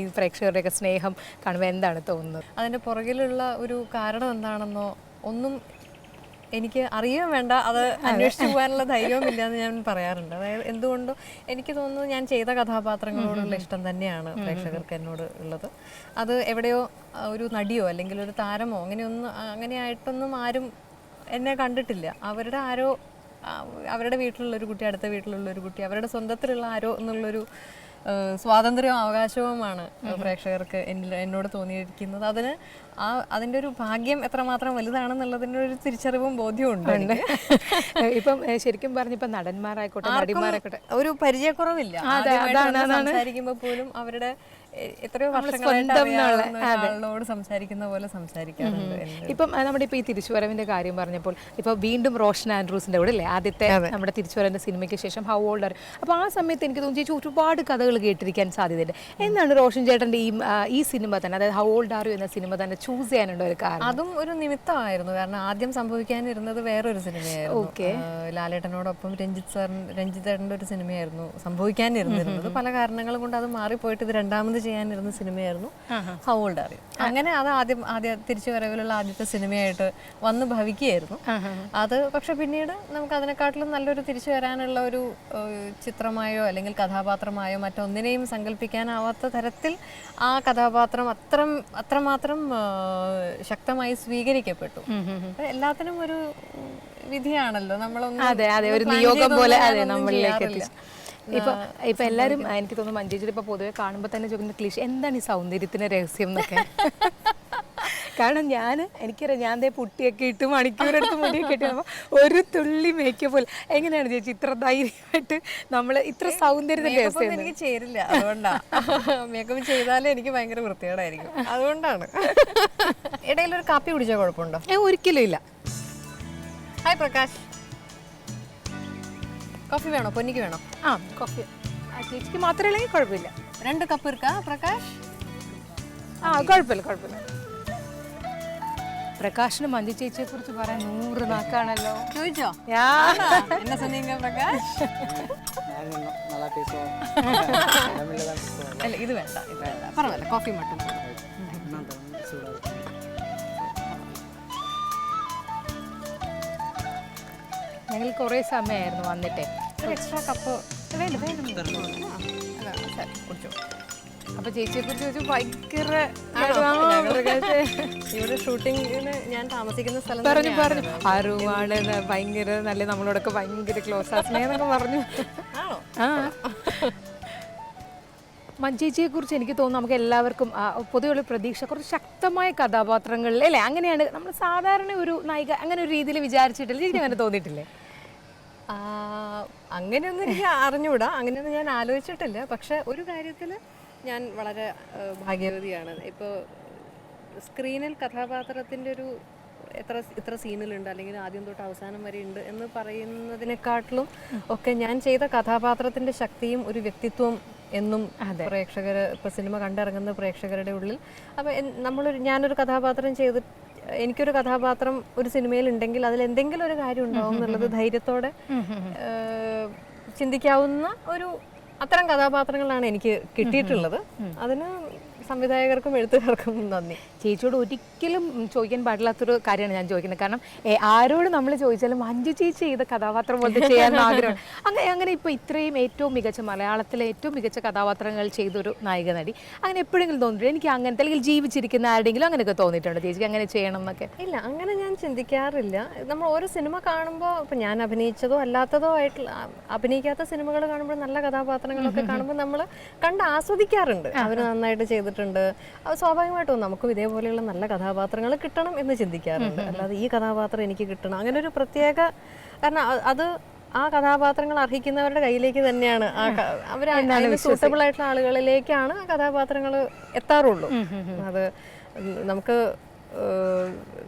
ഈ പ്രേക്ഷകരുടെയൊക്കെ സ്നേഹം കാണുമ്പോൾ എന്താണ് തോന്നുന്നത്? അതിന്റെ പുറകിലുള്ള ഒരു കാരണം എന്താണെന്നോ ഒന്നും എനിക്ക് അറിയാൻ വേണ്ട. അത് അന്വേഷിച്ചു പോകാനുള്ള ധൈര്യവുമില്ല എന്ന് ഞാൻ പറയാറുണ്ട്. അതായത് എന്തുകൊണ്ടും എനിക്ക് തോന്നുന്നു ഞാൻ ചെയ്ത കഥാപാത്രങ്ങളോടുള്ള ഇഷ്ടം തന്നെയാണ് പ്രേക്ഷകർക്ക് എന്നോട് ഉള്ളത്. അത് എവിടെയോ ഒരു നടിയോ അല്ലെങ്കിൽ ഒരു താരമോ അങ്ങനെയൊന്നും അങ്ങനെയായിട്ടൊന്നും ആരും എന്നെ കണ്ടിട്ടില്ല. അവരുടെ ആരോ അവരുടെ വീട്ടിലുള്ളൊരു കുട്ടി അടുത്ത വീട്ടിലുള്ളൊരു കുട്ടി അവരുടെ സ്വന്തത്തിലുള്ള ആരോ എന്നുള്ളൊരു സ്വാതന്ത്ര്യവും അവകാശവുമാണ് പ്രേക്ഷകർക്ക് എന്നോട് തോന്നിയിരിക്കുന്നത്. അതിന് ആ അതിന്റെ ഒരു ഭാഗ്യം എത്രമാത്രം വലുതാണെന്നുള്ളതിന്റെ ഒരു തിരിച്ചറിവും ബോധ്യവും ഉണ്ട്. ഇപ്പം ശരിക്കും പറഞ്ഞിപ്പം നടന്മാരായിക്കോട്ടെ നടിമാരായിക്കോട്ടെ. ഒരു പരിചയക്കുറവില്ല. സംസാരിക്കുമ്പോൾ പോലും അവരുടെ എത്രയോ സംസാരിക്കുന്ന പോലെ സംസാരിക്കാറുണ്ട്. ഇപ്പം നമ്മുടെ ഇപ്പോൾ ഈ തിരിച്ചുവരവിന്റെ കാര്യം പറഞ്ഞപ്പോൾ ഇപ്പോൾ വീണ്ടും റോഷൻ ആൻഡ്രൂസിന്റെ കൂടെ അല്ലേ? ആദ്യത്തെ നമ്മുടെ തിരിച്ചുവരവിന്റെ സിനിമയ്ക്ക് ശേഷം ഹൗ ഓൾഡ് ആർ അപ്പോൾ ആ സമയത്ത് എനിക്ക് തോന്നി ചേച്ചി ഒരുപാട് കഥകൾ കേട്ടിരിക്കാൻ സാധ്യതയുണ്ട്. എന്നാണ് റോഷൻ ചേട്ടന്റെ ഈ ഈ സിനിമ തന്നെ അതായത് ഹൗ ഓൾഡ് ആർ എന്ന സിനിമ തന്നെ ചൂസ് ചെയ്യാനുള്ള ഒരു കാരണം? അതും ഒരു നിമിത്തമായിരുന്നു. കാരണം ആദ്യം സംഭവിക്കാനിരുന്നത് വേറൊരു സിനിമയായിരുന്നു. ലാലേട്ടനോടൊപ്പം രഞ്ജിത്ത് സാറിന് രഞ്ജിത്തേട്ടന്റെ ഒരു സിനിമയായിരുന്നു സംഭവിക്കാനിരുന്നിരുന്നത്. പല കാരണങ്ങൾ കൊണ്ട് അത് മാറിപ്പോയിട്ട് ഇത് രണ്ടാമത് ചെയ്യാനിരുന്ന സിനിമയായിരുന്നു ഹൗ ഓൾഡ് അറിയും അങ്ങനെ അത് ആദ്യം ആദ്യ തിരിച്ചു വരവിലുള്ള ആദ്യത്തെ സിനിമയായിട്ട് വന്ന് ഭവിക്കുകയായിരുന്നു. അത് പക്ഷെ പിന്നീട് നമുക്ക് അതിനെക്കാട്ടിലും നല്ലൊരു തിരിച്ചു വരാനുള്ള ഒരു ചിത്രമായോ അല്ലെങ്കിൽ കഥാപാത്രമായോ മറ്റൊന്നിനെയും സങ്കല്പിക്കാനാവാത്ത തരത്തിൽ ആ കഥാപാത്രം അത്രം അത്രമാത്രം ശക്തമായി സ്വീകരിക്കപ്പെട്ടു. അപ്പൊ എല്ലാത്തിനും ഒരു വിധിയാണല്ലോ. നമ്മളൊന്നും അതെ അതെ ഒരു നിയോഗം പോലെ അതെ നമ്മളിലേക്ക് എത്തിച്ചു ഇപ്പൊ ഇപ്പൊ എല്ലാരും എനിക്ക് തോന്നുന്നു മഞ്ജുജിൽ ഇപ്പൊ പൊതുവെ കാണുമ്പോൾ തന്നെ ചോദിക്കുന്ന ക്ലീഷ് എന്താണ് ഈ സൗന്ദര്യത്തിന്റെ രഹസ്യം എന്നൊക്കെ? കാരണം ഞാൻ എനിക്കറിയാം ഞാൻ ദേ പുട്ടിയൊക്കെ ഇട്ട് മണിക്കൂറെടുത്ത് മുടിയൊക്കെ ഇട്ട് ഒരു തുള്ളി മേക്കപ്പ് പോലും എങ്ങനെയാണ് ചേച്ചി ഇത്ര ധൈര്യമായിട്ട് നമ്മൾ ഇത്ര സൗന്ദര്യത്തിന്റെ എനിക്ക് ചേരില്ല അതുകൊണ്ടാ. മേക്കപ്പ് ചെയ്താലേ എനിക്ക് ഭയങ്കര വൃത്തികേടായിരിക്കും. അതുകൊണ്ടാണ്. ഇടയിൽ ഒരു കാപ്പി കുടിച്ചാൽ കുഴപ്പമുണ്ടോ? ഒരിക്കലും ഇല്ല. ഹായ് പ്രകാശ്. കോഫി വേണോ? പൊന്നിക്ക് വേണോ? ആ കോഫി ചേച്ചിക്ക് മാത്രമല്ലെങ്കിൽ കുഴപ്പമില്ല. രണ്ട് കപ്പ് ഇരിക്കാ പ്രകാശ്? ആ കുഴപ്പമില്ല കുഴപ്പമില്ല. പ്രകാശിന് മഞ്ജു ചേച്ചിയെ കുറിച്ച് പറയാൻ നൂറ് നാക്കാണല്ലോ. ചോദിച്ചോ? എന്നെ സൊന്നീങ്ക പ്രകാശ്? അല്ല ഇത് വേണ്ട ഇത് വേണ്ട. പറഞ്ഞല്ല കോഫി മട്ടും ഞങ്ങൾ കുറേ സമയമായിരുന്നു വന്നിട്ടേ. ഒരു എക്സ്ട്രാ കപ്പ് വേണ്ട. വേണ്ട കുടിച്ചോ. അപ്പൊ ചേച്ചിയെ കുറിച്ച് ചോദിച്ചു ഭയങ്കര. ഇവിടെ ഷൂട്ടിങ്ങിന് ഞാൻ താമസിക്കുന്ന സ്ഥലം പറഞ്ഞു പറഞ്ഞു. അരുവാണ് ഭയങ്കര നല്ല നമ്മളോടൊക്കെ ഭയങ്കര ക്ലോസ് ആസ്മയെന്നൊക്കെ പറഞ്ഞു. ആ. മഞ്ചേച്ചിയെ കുറിച്ച് എനിക്ക് തോന്നുന്നു നമുക്ക് എല്ലാവർക്കും പൊതുവെയുള്ള പ്രതീക്ഷ കുറച്ച് ശക്തമായ കഥാപാത്രങ്ങളിൽ അല്ലേ? അങ്ങനെയാണ് നമ്മൾ സാധാരണ ഒരു നായിക അങ്ങനെ ഒരു രീതിയിൽ വിചാരിച്ചിട്ടില്ല ചേച്ചി അങ്ങനെ തോന്നിയിട്ടില്ലേ? ആ, അങ്ങനെയൊന്നും എനിക്ക് അറിഞ്ഞുകൂടാ അങ്ങനെയൊന്നും ഞാൻ ആലോചിച്ചിട്ടില്ല. പക്ഷെ ഒരു കാര്യത്തിൽ ഞാൻ വളരെ ഭാഗ്യവതിയാണ്. ഇപ്പോൾ സ്ക്രീനിൽ കഥാപാത്രത്തിന്റെ ഒരു എത്ര ഇത്ര സീനിലുണ്ട് അല്ലെങ്കിൽ ആദ്യം തൊട്ട് അവസാനം വരെ ഉണ്ട് എന്ന് പറയുന്നതിനെക്കാട്ടിലും ഒക്കെ ഞാൻ ചെയ്ത കഥാപാത്രത്തിന്റെ ശക്തിയും ഒരു വ്യക്തിത്വം എന്നും പ്രേക്ഷകർ ഇപ്പോൾ സിനിമ കണ്ടിറങ്ങുന്ന പ്രേക്ഷകരുടെ ഉള്ളിൽ. അപ്പോൾ നമ്മളൊരു ഞാനൊരു കഥാപാത്രം ചെയ്ത് എനിക്കൊരു കഥാപാത്രം ഒരു സിനിമയിൽ ഉണ്ടെങ്കിൽ അതിൽ എന്തെങ്കിലും ഒരു കാര്യം ഉണ്ടാവും എന്നുള്ളത് ധൈര്യത്തോടെ ചിന്തിക്കാവുന്ന ഒരു അത്തരം കഥാപാത്രങ്ങളാണ് എനിക്ക് കിട്ടിയിട്ടുള്ളത്. അതിന് സംവിധായകർക്കും എഴുത്തുകാർക്കും നന്ദി. ചേച്ചിയോട് ഒരിക്കലും ചോദിക്കാൻ പാടില്ലാത്തൊരു കാര്യമാണ് ഞാൻ ചോദിക്കുന്നത്. കാരണം ആരോട് നമ്മൾ ചോദിച്ചാലും മഞ്ജു ചേച്ചി ചെയ്ത കഥാപാത്രം പോലത്തെ ചെയ്യാൻ ആഗ്രഹം. അങ്ങനെ അങ്ങനെ ഇപ്പോൾ ഇത്രയും ഏറ്റവും മികച്ച മലയാളത്തിലെ ഏറ്റവും മികച്ച കഥാപാത്രങ്ങൾ ചെയ്തൊരു നായിക നടി. അങ്ങനെ എപ്പോഴെങ്കിലും തോന്നിയിട്ടുണ്ട്? എനിക്ക് അങ്ങനത്തെ അല്ലെങ്കിൽ ജീവിച്ചിരിക്കുന്ന ആരുടെങ്കിലും അങ്ങനെയൊക്കെ തോന്നിയിട്ടുണ്ട്? ചേച്ചിക്ക് അങ്ങനെ ചെയ്യണം എന്നൊക്കെ. ഇല്ല അങ്ങനെ ഞാൻ ചിന്തിക്കാറില്ല. നമ്മൾ ഓരോ സിനിമ കാണുമ്പോൾ ഇപ്പം ഞാൻ അഭിനയിച്ചതോ അല്ലാത്തതോ ആയിട്ടുള്ള അഭിനയിക്കാത്ത സിനിമകൾ കാണുമ്പോൾ നല്ല കഥാപാത്രങ്ങളൊക്കെ കാണുമ്പോൾ നമ്മൾ കണ്ട് ആസ്വദിക്കാറുണ്ട്. അവർ നന്നായിട്ട് ചെയ്തിട്ടുണ്ട്. അത് സ്വാഭാവികമായിട്ടും നമുക്കും ഇതേപോലെയുള്ള നല്ല കഥാപാത്രങ്ങൾ കിട്ടണം എന്ന് ചിന്തിക്കാറുണ്ട്. അല്ലാതെ ഈ കഥാപാത്രം എനിക്ക് കിട്ടണം. അങ്ങനെ ഒരു പ്രത്യേക കാരണം അത് ആ കഥാപാത്രങ്ങൾ അർഹിക്കുന്നവരുടെ കയ്യിലേക്ക് തന്നെയാണ്. ആ അവർ സൂട്ടബിൾ ആയിട്ടുള്ള ആളുകളിലേക്കാണ് ആ കഥാപാത്രങ്ങൾ എത്താറുള്ളൂ. അത് നമുക്ക്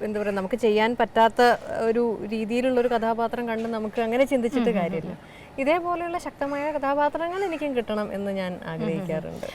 എന്താ പറയുക നമുക്ക് ചെയ്യാൻ പറ്റാത്ത ഒരു രീതിയിലുള്ള ഒരു കഥാപാത്രം കണ്ട് നമുക്ക് അങ്ങനെ ചിന്തിച്ചിട്ട് കാര്യമില്ല. ഇതേപോലെയുള്ള ശക്തമായ കഥാപാത്രങ്ങൾ എനിക്കും കിട്ടണം എന്ന് ഞാൻ ആഗ്രഹിക്കാറുണ്ട്.